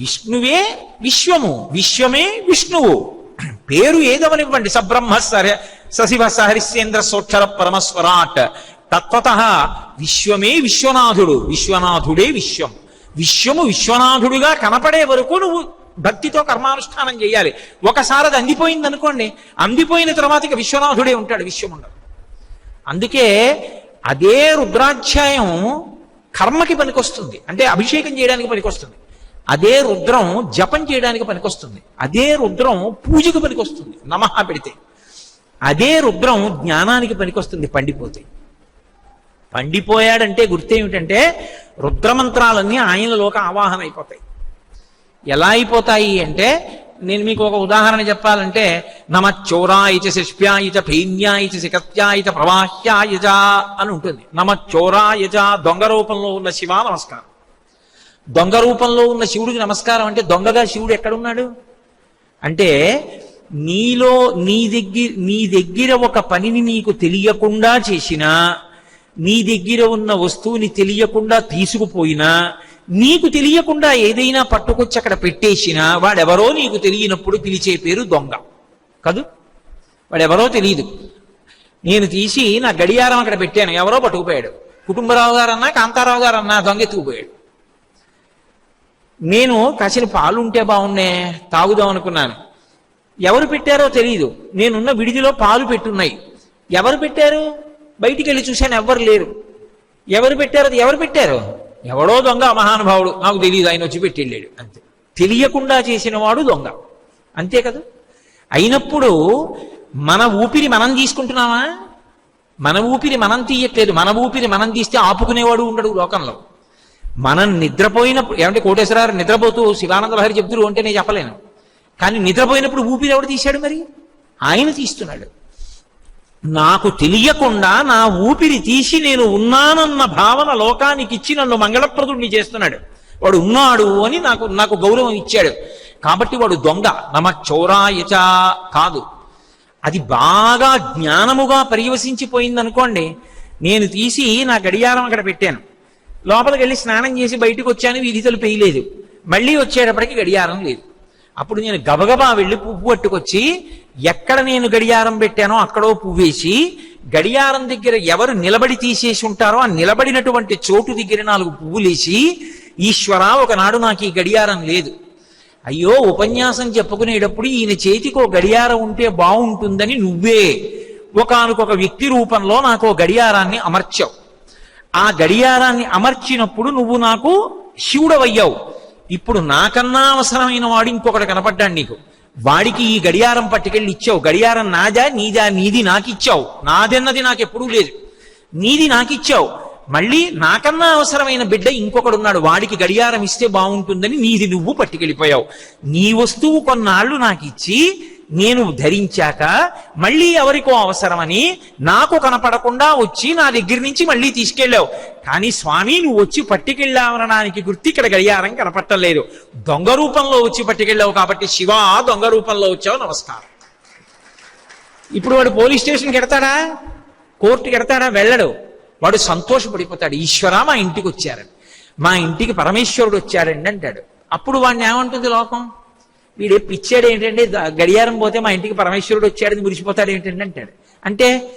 విష్ణువే విశ్వము. విశ్వమే విష్ణువు. పేరు ఏదవనివ్వండి? సబ్రహ్మ సర సశివ సహరిశ్చేంద్ర సోక్షర పరమస్వరాట్. తత్వత విశ్వమే విశ్వనాథుడు. విశ్వనాథుడే విశ్వం. విశ్వము విశ్వనాథుడిగా కనపడే వరకు నువ్వు భక్తితో కర్మానుష్ఠానం చేయాలి. ఒకసారి అది అందిపోయింది అనుకోండి అందిపోయిన తర్వాత ఇక విశ్వనాథుడే ఉంటాడు విశ్వం ఉండదు. అందుకే అదే రుద్రాధ్యాయం కర్మకి పనికొస్తుంది. అంటే అభిషేకం చేయడానికి పనికొస్తుంది. అదే రుద్రం జపం చేయడానికి పనికొస్తుంది. అదే రుద్రం పూజకు పనికొస్తుంది. నమః పెడితే. అదే రుద్రం జ్ఞానానికి పనికొస్తుంది పండిపోతే. పండిపోయాడంటే గుర్తేమిటంటే రుద్రమంత్రాలన్నీ ఆయనలోకి ఆవాహన అయిపోతాయి ఎలా అయిపోతాయి అంటే నేను మీకు ఒక ఉదాహరణ చెప్పాలంటే నమ చోరాయిచ శిష్ప్యాయిచ భైన్యాయిచ శిఖత్యాయిచ ప్రవాహ్యాయజ అని ఉంటుంది. నమ చోరాయజ దొంగ రూపంలో ఉన్న శివ నమస్కారం. దొంగ రూపంలో ఉన్న శివుడికి నమస్కారం అంటే దొంగగా శివుడు ఎక్కడున్నాడు? అంటే నీలో నీ దగ్గర నీ దగ్గర ఒక పనిని నీకు తెలియకుండా చేసినా నీ దగ్గర ఉన్న వస్తువుని తెలియకుండా తీసుకుపోయినా నీకు తెలియకుండా ఏదైనా పట్టుకొచ్చి అక్కడ పెట్టేసినా వాడెవరో నీకు తెలియనప్పుడు పిలిచే పేరు దొంగ. కదూ? వాడెవరో తెలియదు నేను తీసి నా గడియారం అక్కడ పెట్టాను. ఎవరో పట్టుకుపోయాడు. కుటుంబరావు గారన్నా కాంతారావు గారన్నా దొంగ ఎత్తుకుపోయాడు. నేను కాసిన పాలు ఉంటే బాగున్నే తాగుదాం అనుకున్నాను ఎవరు పెట్టారో తెలియదు నేనున్న విడిదిలో పాలు పెట్టున్నాయి. ఎవరు పెట్టారు? బయటికి వెళ్ళి చూశాను ఎవ్వరు లేరు. ఎవరు పెట్టారు ఎవరు పెట్టారు? ఎవడో దొంగ మహానుభావుడు. నాకు తెలియదు ఆయన వచ్చి పెట్టి వెళ్ళాడు అంతే. తెలియకుండా చేసిన వాడు దొంగ. అంతే కదా? అయినప్పుడు మన ఊపిరి మనం తీసుకుంటున్నామా? మన ఊపిరి మనం తీయట్లేదు. మన ఊపిరి మనం తీస్తే ఆపుకునేవాడు ఉండడు లోకంలో. మనం నిద్రపోయినప్పుడు ఏమంటే కోటేశ్వరరావు నిద్రపోతూ శివానంద లహరి చెప్తురు అంటే నేను చెప్పలేను. కానీ నిద్రపోయినప్పుడు ఊపిరి ఎవడు తీశాడు మరి? ఆయన తీస్తున్నాడు. నాకు తెలియకుండా నా ఊపిరి తీసి నేను ఉన్నానన్న భావన లోకానికి ఇచ్చి నన్ను మంగళప్రదుడిని చేస్తున్నాడు. వాడు ఉన్నాడు అని నాకు నాకు గౌరవం ఇచ్చాడు. కాబట్టి వాడు దొంగ. నమ చౌరాయచ కాదు. అది బాగా జ్ఞానముగా పర్యవసించిపోయింది అనుకోండి నేను తీసి నా గడియారం అక్కడ పెట్టాను. లోపలికి వెళ్ళి స్నానం చేసి బయటకు వచ్చాను వీధి తలుపు వేయలేదు. మళ్ళీ వచ్చేటప్పటికి గడియారం లేదు. అప్పుడు నేను గబగబా వెళ్ళి పువ్వు పట్టుకొచ్చి ఎక్కడ నేను గడియారం పెట్టానో అక్కడో పువ్వేసి గడియారం దగ్గర ఎవరు నిలబడి తీసేసి ఉంటారో ఆ నిలబడినటువంటి చోటు దగ్గర నాలుగు పువ్వులేసి ఈశ్వర ఒకనాడు నాకు ఈ గడియారం లేదు. అయ్యో ఉపన్యాసం చెప్పుకునేటప్పుడు ఈయన చేతికి గడియారం ఉంటే బాగుంటుందని నువ్వే. ఒకనకొక వ్యక్తి రూపంలో నాకు గడియారాన్ని అమర్చావు. ఆ గడియారాన్ని అమర్చినప్పుడు నువ్వు నాకు శివుడవయ్యావు. ఇప్పుడు నాకన్నా అవసరమైన వాడు ఇంకొకటి కనపడ్డాడు నీకు. వాడికి ఈ గడియారం పట్టుకెళ్ళి ఇచ్చావు. గడియారం నాదా నీదా నీది నాకు ఇచ్చావు నాదన్నది నాకు ఎప్పుడూ లేదు. నీది నాకు ఇచ్చావు మళ్ళీ నాకన్నా అవసరమైన బిడ్డ ఇంకొకడున్నాడు. వాడికి గడియారం ఇస్తే బాగుంటుందని నీది నువ్వు పట్టుకెళ్ళిపోయావు. నీ వస్తువు కొన్నాళ్ళు నాకు ఇచ్చి నేను ధరించాక మళ్ళీ ఎవరికో అవసరమని నాకు కనపడకుండా వచ్చి నా దగ్గర నుంచి మళ్ళీ తీసుకెళ్ళావు. కానీ స్వామి నువ్వు వచ్చి పట్టుకెళ్ళావనడానికి గుర్తు ఇక్కడ గడియారం కనపట్టలేదు. దొంగ రూపంలో వచ్చి పట్టుకెళ్ళావు కాబట్టి శివ దొంగ రూపంలో వచ్చావు. నమస్కారం. ఇప్పుడు వాడు పోలీస్ స్టేషన్కి ఎడతాడా కోర్టుకి ఎడతాడా వెళ్ళడు. వాడు సంతోషపడిపోతాడు. ఈశ్వర మా ఇంటికి వచ్చారని. మా ఇంటికి పరమేశ్వరుడు వచ్చాడండి అంటాడు. అప్పుడు వాడిని ఏమంటుంది లోకం? వీడే పిచ్చాడు ఏంటంటే గడియారం పోతే మా ఇంటికి పరమేశ్వరుడు వచ్చాడని మురిసిపోతాడు ఏంటంటే అంటాడు. అంటే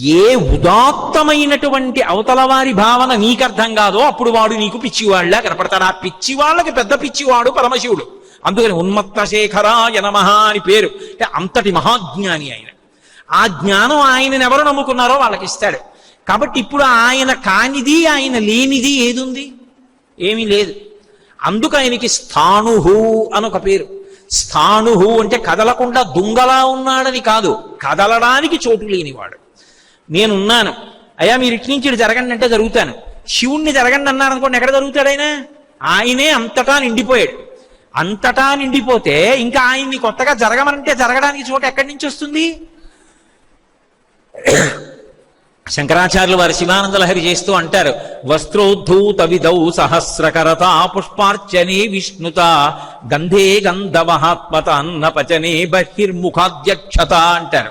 ఏ ఉదాత్తమైనటువంటి అవతల వారి భావన నీకు అర్థం కాదో అప్పుడు వాడు నీకు పిచ్చివాళ్ళ కనపడతాడు. ఆ పిచ్చివాళ్ళకి పెద్ద పిచ్చివాడు పరమశివుడు. అందుకని ఉన్మత్త శేఖరాయ నమః అని పేరు. అంటే అంతటి మహాజ్ఞాని ఆయన. ఆ జ్ఞానం ఆయనను ఎవరు నమ్ముకున్నారో వాళ్ళకి ఇస్తాడు. కాబట్టి ఇప్పుడు ఆయన కానిది ఆయన లేనిది ఏదుంది? ఏమీ లేదు. అందుకు ఆయనకి స్థాణుహు అని ఒక పేరు. స్థాణుహు అంటే కదలకుండా దుంగలా ఉన్నాడని కాదు కదలడానికి చోటు లేనివాడు. నేనున్నాను. అయ్యా మీరు ఇటు నుంచి జరగండి అంటే జరుగుతాను. శివుణ్ణి జరగండి అన్నారు అనుకోండి ఎక్కడ జరుగుతాడు ఆయన? ఆయనే అంతటా నిండిపోయాడు. అంతటా నిండిపోతే ఇంకా ఆయన్ని కొత్తగా జరగమనంటే జరగడానికి చోట ఎక్కడి నుంచి వస్తుంది? శంకరాచార్యులు వారి శివానందలహరి చేస్తూ అంటారు వస్త్రోద్ధూత విధౌ సహస్రకరత పుష్పార్చనే విష్ణుత గంధే గంధవహాత్మత అన్న పచనే బహిర్ముఖాధ్యక్షత అంటారు.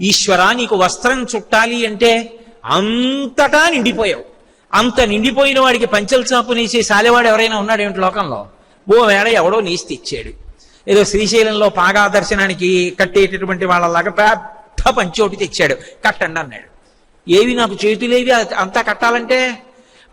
ఈశ్వర నీకు వస్త్రం చుట్టాలి అంటే అంతటా నిండిపోయావు. అంత నిండిపోయిన వాడికి పంచలు చాపు నేసే సాలెవాడు ఎవరైనా ఉన్నాడేమిటి లోకంలో? ఓ వేళ ఎవడో నీసి తెచ్చాడు. ఏదో శ్రీశైలంలో పాగా దర్శనానికి కట్టేటటువంటి వాళ్ళలాగా పెద్ద పంచోటి తెచ్చాడు. కట్టండి అన్నాడు. ఏవి నాకు చేతులేవి అంతా కట్టాలంటే?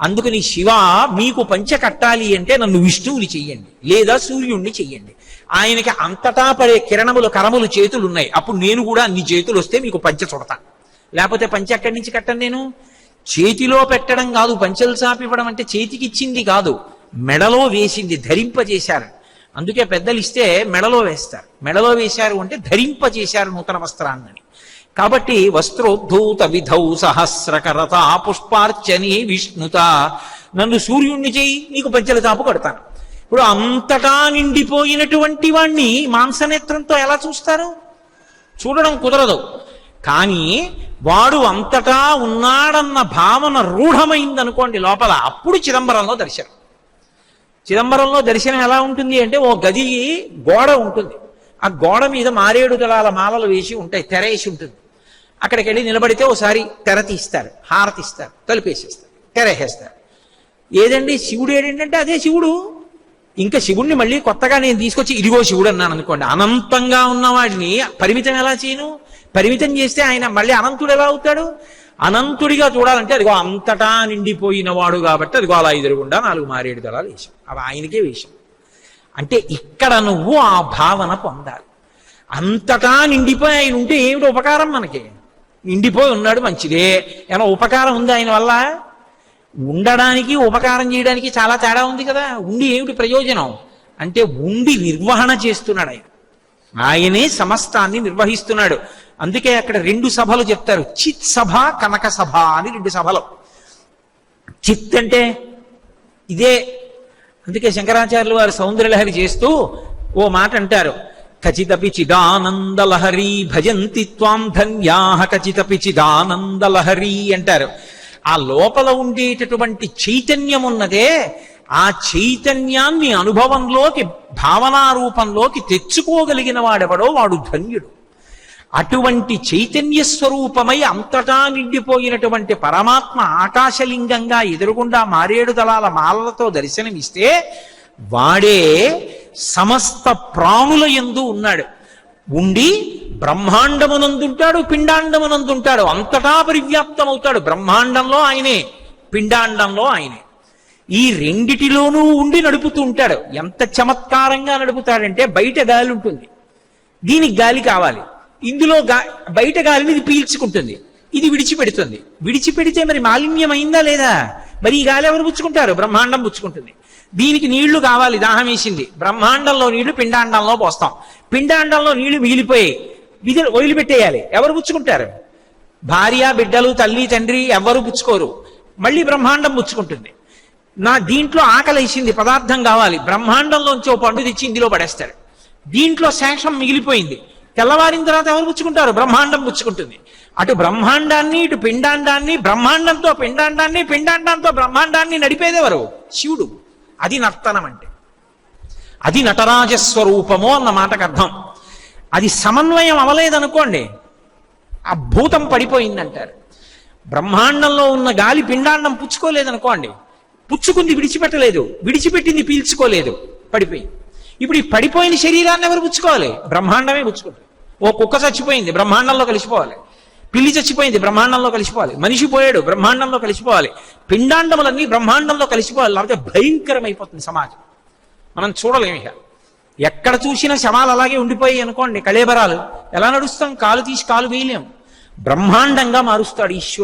అందుకని శివ మీకు పంచ కట్టాలి అంటే నన్ను విష్ణువుని చెయ్యండి లేదా సూర్యుణ్ణి చెయ్యండి. ఆయనకి అంతటా పడే కిరణములు కరములు చేతులు ఉన్నాయి అప్పుడు నేను కూడా అన్ని చేతులు వస్తే మీకు పంచ చుడతా. లేకపోతే పంచ ఎక్కడి నుంచి కట్టను నేను? చేతిలో పెట్టడం కాదు పంచలు చాపివ్వడం అంటే చేతికి ఇచ్చింది కాదు. మెడలో వేసింది ధరింపజేశారు. అందుకే పెద్దలు ఇస్తే మెడలో వేస్తారు. మెడలో వేశారు అంటే ధరింపజేశారు నూతన వస్త్రాన్ని. కాబట్టి వస్త్రోద్ధూత విధౌ సహస్రకరత పుష్పార్చని విష్ణుత. నన్ను సూర్యుణ్ణి చేయి నీకు పంచల తాపు కడతాను. ఇప్పుడు అంతటా నిండిపోయినటువంటి వాణ్ణి మాంసనేత్రంతో ఎలా చూస్తారు? చూడడం కుదరదు. కానీ వాడు అంతటా ఉన్నాడన్న భావన రూఢమైందనుకోండి లోపల అప్పుడు చిదంబరంలో దర్శనం. చిదంబరంలో దర్శనం ఎలా ఉంటుంది అంటే ఓ గది గోడ ఉంటుంది. ఆ గోడ మీద మారేడు దళాల మాలలు వేసి ఉంటాయి తెరేసి ఉంటుంది. అక్కడికి వెళ్ళి నిలబడితే ఒకసారి తెర తీస్తారు హారతి ఇస్తారు తలుపేసేస్తారు తెరేసేస్తారు ఏదండి శివుడు ఏడేంటంటే అదే శివుడు. ఇంకా శివుణ్ణి మళ్ళీ కొత్తగా నేను తీసుకొచ్చి ఇదిగో శివుడు అన్నాను అనుకోండి. అనంతంగా ఉన్నవాడిని పరిమితం ఎలా చేయను? పరిమితం చేస్తే ఆయన మళ్ళీ అనంతుడు ఎలా అవుతాడు? అనంతుడిగా చూడాలంటే అదిగో అంతటా నిండిపోయిన వాడు కాబట్టి అదిగో అలా ఎదురుగుండా నాలుగు మారేడు దళాలు వేశాం అవి ఆయనకే వేశాం అంటే ఇక్కడ నువ్వు ఆ భావన పొందాలి. అంతటా నిండిపోయి ఆయన ఉంటే ఏమిటి ఉపకారం మనకి? నిండిపోయి ఉన్నాడు మంచిదే. ఏమైనా ఉపకారం ఉంది ఆయన వల్ల? ఉండడానికి ఉపకారం చేయడానికి చాలా తేడా ఉంది కదా. ఉండి ఏమిటి ప్రయోజనం? అంటే ఉండి నిర్వహణ చేస్తున్నాడు ఆయన. ఆయనే సమస్తాన్ని నిర్వహిస్తున్నాడు. అందుకే అక్కడ రెండు సభలు చెప్తారు. చిత్ సభ కనక సభ అని రెండు సభలు. చిత్ అంటే ఇదే. అందుకే శంకరాచార్యులు వారు సౌందర్యలహరి చేస్తూ ఓ మాట అంటారు. కచితపి చిదానందలహరీ భజంతి త్వాం ధన్యాహ కచితపి చిదానందలహరీ అంటారు. ఆ లోపల ఉండేటటువంటి చైతన్యం ఉన్నదే ఆ చైతన్యాన్ని అనుభవంలోకి భావనా రూపంలోకి తెచ్చుకోగలిగిన వాడెవడో వాడు ధన్యుడు. అటువంటి చైతన్య స్వరూపమై అంతటా నిండిపోయినటువంటి పరమాత్మ ఆకాశలింగంగా ఎదురుగుండా మారేడు దళాల మాలలతో దర్శనమిస్తే వాడే సమస్త ప్రాణుల ఎందు ఉన్నాడు. ఉండి బ్రహ్మాండమునందుంటాడు పిండాండమునందుంటాడు. అంతటా పరివ్యాప్తమవుతాడు. బ్రహ్మాండంలో ఆయనే పిండాండంలో ఆయనే. ఈ రెండిటిలోనూ ఉండి నడుపుతూ ఉంటాడు. ఎంత చమత్కారంగా నడుపుతాడంటే బయట గాలి ఉంటుంది దీనికి గాలి కావాలి. ఇందులో గా బయట గాలిని ఇది పీల్చుకుంటుంది. ఇది విడిచిపెడుతుంది. విడిచిపెడితే మరి మాలిన్యం అయిందా లేదా? మరి ఈ గాలి ఎవరు పుచ్చుకుంటారు? బ్రహ్మాండం పుచ్చుకుంటుంది. దీనికి నీళ్ళు కావాలి దాహం వేసింది. బ్రహ్మాండంలో నీళ్ళు పిండాండంలో పోస్తాం. పిండాండంలో నీళ్ళు మిగిలిపోయి విధులు వదిలిపెట్టేయాలి ఎవరు పుచ్చుకుంటారు? భార్య బిడ్డలు తల్లి తండ్రి ఎవరు పుచ్చుకోరు. మళ్ళీ బ్రహ్మాండం పుచ్చుకుంటుంది. నా దీంట్లో ఆకలేసింది పదార్థం కావాలి. బ్రహ్మాండంలోంచి ఓ పండు తెచ్చి ఇందులో పడేస్తారు. దీంట్లో శేషం మిగిలిపోయింది. తెల్లవారిన తర్వాత ఎవరు పుచ్చుకుంటారు? బ్రహ్మాండం పుచ్చుకుంటుంది. అటు బ్రహ్మాండాన్ని ఇటు పిండాండాన్ని బ్రహ్మాండంతో పిండాండాన్ని పిండాండంతో బ్రహ్మాండాన్ని నడిపేదెవరు శివుడు. అది నర్తనం అంటే అది నటరాజస్వరూపము అన్న మాటకు అర్థం అది సమన్వయం అవలేదనుకోండి ఆ భూతం పడిపోయిందంటారు. బ్రహ్మాండంలో ఉన్న గాలి పిండాండం పుచ్చుకోలేదనుకోండి పుచ్చుకుంది విడిచిపెట్టలేదు విడిచిపెట్టింది పీల్చుకోలేదు పడిపోయింది. ఇప్పుడు ఈ పడిపోయిన శరీరాన్ని ఎవరు పుచ్చుకోవాలి? బ్రహ్మాండమే పుచ్చుకుంటారు ఓ కుక్క చచ్చిపోయింది బ్రహ్మాండంలో కలిసిపోవాలి. పిల్లి చచ్చిపోయింది బ్రహ్మాండంలో కలిసిపోవాలి. మనిషి పోయాడు బ్రహ్మాండంలో కలిసిపోవాలి. పిండాండములన్నీ బ్రహ్మాండంలో కలిసిపోవాలి లేకపోతే భయంకరమైపోతుంది సమాజం. మనం చూడలేము ఇక. ఎక్కడ చూసినా శవాలు అలాగే ఉండిపోయి అనుకోండి కళేబరాలు. ఎలా నడుస్తాం? కాలు తీసి కాలు వేయలేం. బ్రహ్మాండంగా మారుస్తాడు ఈశ్వరుడు.